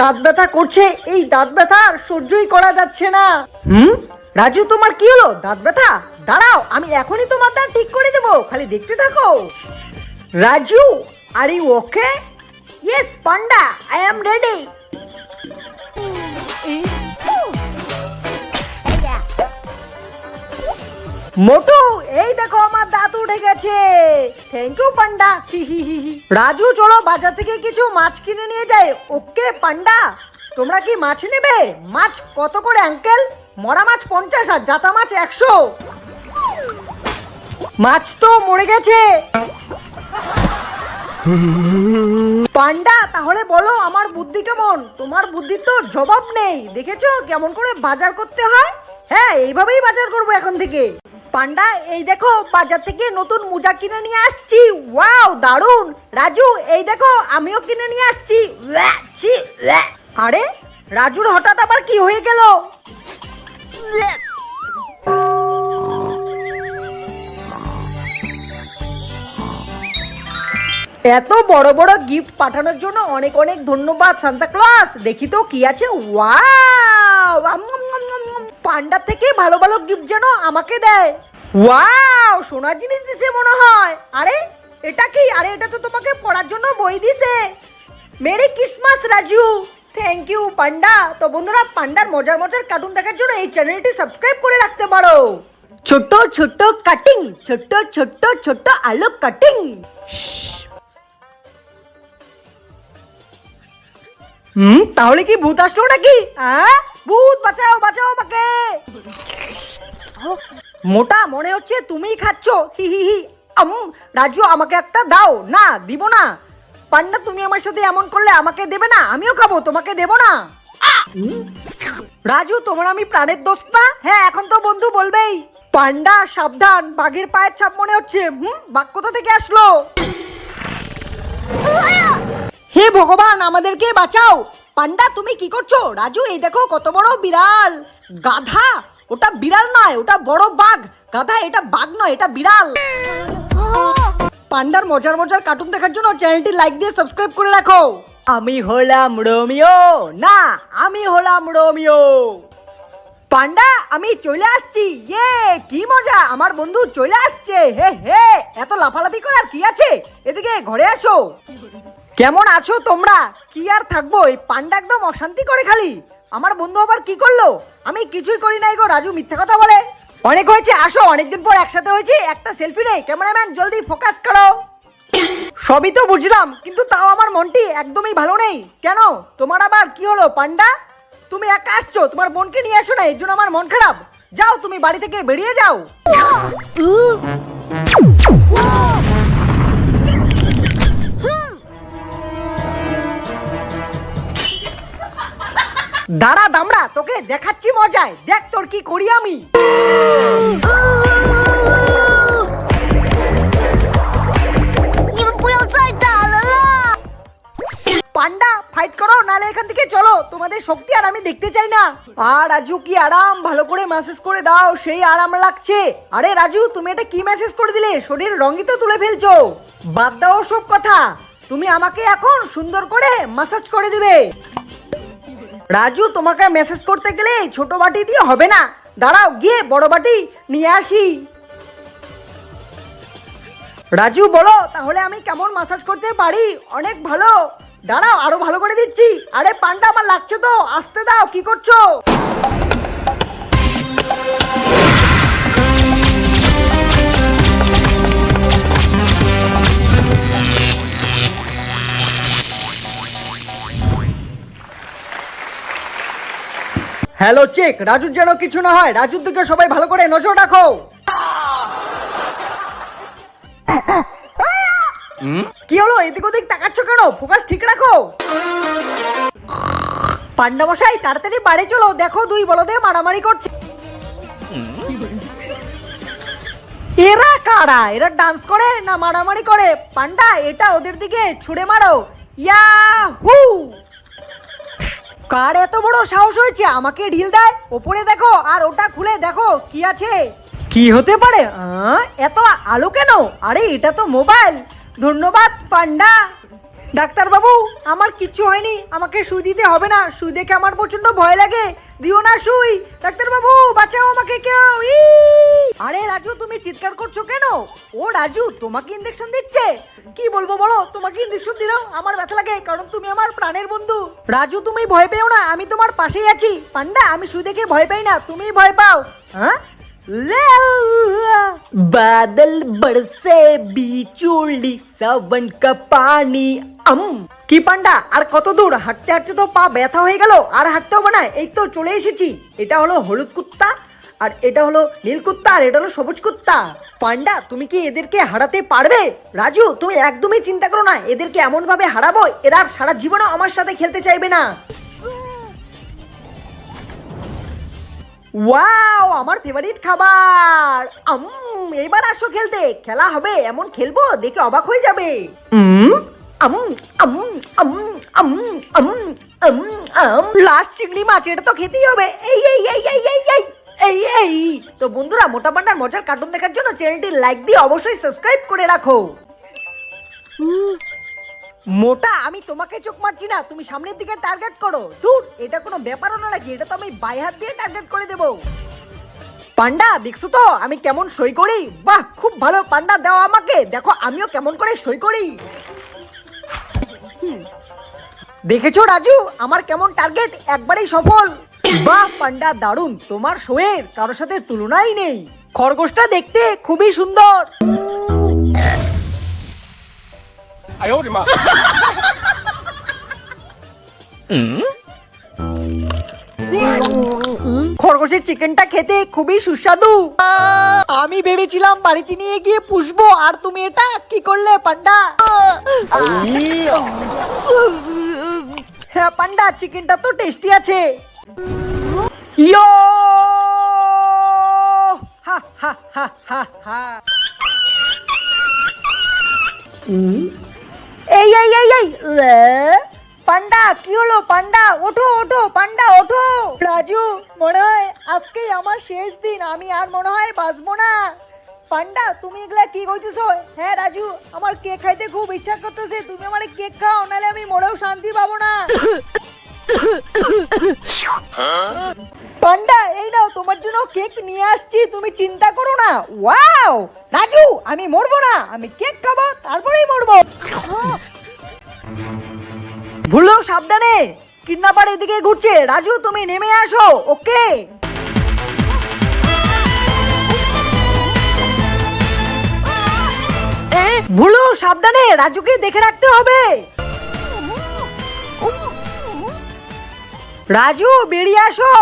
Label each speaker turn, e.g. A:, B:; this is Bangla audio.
A: দাঁত ব্যথা করছে, এই দাঁত ব্যথা আর সহ্যই করা যাচ্ছে না। হুম? রাজু, তোমার কি হলো? দাঁত ব্যথা? দাঁড়াও, আমি এখনই তোমার দাঁত ঠিক করে দেবো, খালি দেখতে থাকো। Raju are you okay yes panda I am ready Motu, এই দেখো আমার দাঁত উঠে গেছে। থ্যাংক ইউ পান্ডা। রাজু, চলো বাজার থেকে কিছু মাছ কিনে নিয়ে যাই। Okay, Panda. তোমরা কি মাছ নেবে? মাছ কত করে আঙ্কেল মরা মাছ পঞ্চাশ আর জাতা মাছ একশো। মাছ তো মরে গেছে। পান্ডা, তাহলে বলো আমার বুদ্ধি কেমন? তোমার বুদ্ধির তো জবাব নেই। দেখেছ কেমন করে বাজার করতে হয়? হ্যাঁ এইভাবেই বাজার করব এখন থেকে। পান্ডা, এই দেখো বাজার থেকে নতুন মোজা কিনে নিয়ে আসছি। ওয়াও দারুণ রাজু, এই দেখো, আমিও কিনে নিয়ে আসছি। আরে, রাজুর হঠাৎ আবার কি হয়ে গেল? এত বড় বড় গিফট পাঠানোর জন্য অনেক অনেক ধন্যবাদ সান্তা ক্লস দেখি তো কি আছে। ওয়াও আম, আম, আম, আম, আম। পান্ডার থেকে ভালো ভালো গিফট যেন আমাকে দেয়। ওয়াও সোনার জিনিস দিছে মনে হয়। আরে, এটা কি? আরে, এটা তো তোমাকে পড়ার জন্য বই দিছে। Merry Christmas Raju. Thank you Panda. তো বন্ধুরা, পান্ডার মজার মজার কার্টুন দেখার জন্য এই চ্যানেলটি সাবস্ক্রাইব করে রাখতে পারো। ছোট্ট ছোট্ট কাটিং ছোট্ট ছোট্ট ছোট্ট আলু কাটিং হুম, তাহলে কি ভূত আসলো নাকি? হ্যাঁ ভূত, বাঁচাও বাঁচাও আমাকে! মোটা, মনে হচ্ছে তুমিই খাচ্ছ। হি হি হি। রাজু, আমাকে একটা দাও। না, দিব না। পান্ডা, তুমি আমার সাথে এমন করলে আমাকে দেবে না? আমিও খাব, তোমাকে দেব না। রাজু, তোমার আমি প্রাণের দোস্ত না? হ্যাঁ এখন তো বন্ধু বলবেই। পান্ডা, সাবধান, বাঘের পায়ের ছাপ মনে হচ্ছে। হুম, বাঘ থেকে আসলো? হে ভগবান, আমাদেরকে বাঁচাও। পান্ডা, তুমি কি করছ? রাজু, এই দেখো কত বড় বিড়াল। গাধা, ওটা বিড়াল নয়, ওটা বড় বাঘ। গাধা, এটা বাঘ নয়, এটা বিড়াল। পান্ডার মজার মজার কার্টুন দেখার জন্য চ্যানেলটি লাইক দিয়ে সাবস্ক্রাইব করে রাখো। আমি হলাম রোমিও। না, আমি হলাম রোমিও। পান্ডা, আমি চলে আসছি। ইয়ে কি মজা, আমার বন্ধু চলে আসছে। হে হে, এত লাফালাফি করার কি আছে? এদিকে ঘরে আসো। কেমন আছো তোমরা? কি আর থাকব? এই পান্ডা একদম অশান্তি করে খালি। আমার বন্ধু আবার কি করল? আমি কিছুই করি নাই গো, রাজু মিথ্যা কথা বলে। অনেক হয়েছে, আসো, অনেকদিন পর একসাথে হয়েছে, একটা সেলফি নেই ক্যামেরাম্যান জলদি ফোকাস করো। সবই তো বুঝলাম, কিন্তু তাও আমার মনটি একদমই ভালো নেই। কেন? তোমার আবার কি হলো, পান্ডা? তুমি একা আসছো, তোমার বোনকে নিয়ে আসো না, এর জন্য আমার মন খারাপ। যাও, তুমি বাড়ি থেকে বেরিয়ে যাও। দাঁড়া দামড়া, তোকে দেখাচ্ছি মজায়। দেখ তোর কি করি আমি। পান্ডা ফাইট করো নালে এখান থেকে চলো। তোমাদের শক্তি আর আমি দেখতে চাই না। আর রাজু, কি আরাম? ভালো করে মেসেজ করে দাও, সেই আরাম লাগছে। আরে রাজু, তুমি এটা কি মেসেজ করে দিলে? শরীর রঙই তো তুলে ফেলছো। বাদ দাও সব কথা। তুমি আমাকে এখন সুন্দর করে মাসাজ করে দিবে। রাজু, তোমাকে মেসেজ করতে গেলে ছোট বাটি দিয়ে হবে না। দাঁড়াও, গিয়ে বড় বাটি নিয়ে আসি। রাজু, বলো, তাহলে আমি কেমন মাসাজ করতে পারি? অনেক ভালো। দাঁড়াও, আরও ভালো করে দিচ্ছি। আরে পান্ডা আমার লাগছে তো। আসতে দাও, কি করছ? হ্যালো চেক রাজুর যেন কিছু না হয় রাজুর দিকে সবাই ভালো করে নজর রাখো। কি হলো এদিক ওদিক তাকাচ্ছ কেন? ফোকাস ঠিক রাখো। পান্ডা মশাই তাড়াতাড়ি বাড়ি চলো দেখো দুই বলদে মারামারি করছে। এরা কারা? এরা ডান্স করে না মারামারি করে? পান্ডা এটা ওদের দিকে ছুড়ে মারো। ইয়াহু কার এত বড় সাহস হয়েছে? আমাকে ঢিল দেয়? ওপরে দেখো, আর ওটা খুলে দেখো, কি আছে? কি হতে পারে? এত আলো কেন? আরে, এটা তো মোবাইল। ধন্যবাদ, পান্ডা। ডাক্তারবাবু, আমার কিচ্ছু হয়নি। আমাকে সুই দিতে হবে না। সুই দেখে আমার প্রচণ্ড ভয় লাগে। দিও না, সুই। ডাক্তারবাবু, বাঁচাও আমাকে কেউ। রাজু তুমি চিৎকার করছো কেন ও রাজু তোমাকে ইঞ্জেকশন দিচ্ছে কি বলবো বলো তোমাকে ইঞ্জেকশন দিলেও আমার ব্যথা লাগে কারণ তুমি আমার প্রাণের বন্ধু রাজু তুমি ভয় পেও না আমি তোমার পাশেই আছি পান্ডা আমি সুই দেখে ভয় পাই না তুমি ভয় পাও হ্যাঁ बादल बरसे बिचुली सावन का पानी আম কি পান্ডা আর কত দূর হাঁটতে হাঁটতে তো পা ব্যথা হয়ে গেল আর হাঁটতে হবে না এই তো চলে এসেছি এটা হলো হলুদ কুত্তা আর এটা হলো নীল কুত্তা আর এটা হলো সবুজ কুত্তা। পান্ডা, তুমি কি এদেরকে হারাতে পারবে? রাজু, তুমি একদমই চিন্তা করো না, এদেরকে এমন ভাবে হারাবো, এরা আর সারা জীবনও আমার সাথে খেলতে চাইবে না। ওয়াও, আমার ফেভারিট খাবার। আম, এবার আসো খেলতে। খেলা হবে, এমন খেলব, দেখে অবাক হয়ে যাবে। আম আম আম আম আম আম আম। লাস্ট চিংড়ি মাছ, এটা তো খেতেই হবে। এই এই এই এই এই। এই এই। তো বন্ধুরা, মোটা পান্ডার মজার কার্টুন দেখার জন্য চ্যানেলটি লাইক দিয়ে অবশ্যই সাবস্ক্রাইব করে রাখো। মোটা, আমি তোমাকে চোখ মারছি না। তুমি সামনের দিকে টার্গেট করো। দূর এটা কোনো ব্যাপারও না নাকি? এটা তো আমি বাই হাত দিয়ে টার্গেট করে দেবো। পান্ডা, দেখছ তো? আমি কেমন সই করি? বাহ, খুব ভালো পান্ডা দাও আমাকে। দেখো, আমিও কেমন করে সই করি। দেখেছ রাজু? আমার কেমন টার্গেট একবারেই সফল। বাহ পান্ডা দারুণ তোমার শোয়ের কারোর সাথে তুলনাই নেই। খরগোশটা দেখতে খুবই সুন্দর। খরগোশের চিকেনটা খেতে খুবই সুস্বাদু। আমি ভেবেছিলাম বাড়িতে নিয়ে গিয়ে পুষবো আর তুমি এটা কি করলে পান্ডা? হ্যাঁ পান্ডা চিকেনটা তো টেস্টি আছে। ইয়ো হা হা হা হা হা এই এই এই এই এ, পান্ডা কি হলো? পান্ডা ওঠো ওঠো পান্ডা ওঠো। রাজু মনে হয় আজকেই আমার শেষ দিন আমি আর মনে হয় বাঁচবো না। পান্ডা তুমি এগুলা কি কইতেছো? হ্যাঁ রাজু আমার কেক খাইতে খুব ইচ্ছা করতেছে তুমি আমার কেক খাও নাহলে আমি মরেও শান্তি পাবো না। পান্ডা, এই নাও, তোমার জন্য কেক নিয়ে আসছি, তুমি চিন্তা করো না। ওয়াও, রাজু, আমি মরবো না, আমি কেক খাব, তারপরেই মরবো। ভুলো, সাবধানে, কিডন্যাপার এদিকে ঘুরছে। রাজু, তুমি নেমে আসো, ওকে? ভুলো, সাবধানে, রাজুকে দেখে রাখতে হবে। রাজু বেরিয়ে আসো।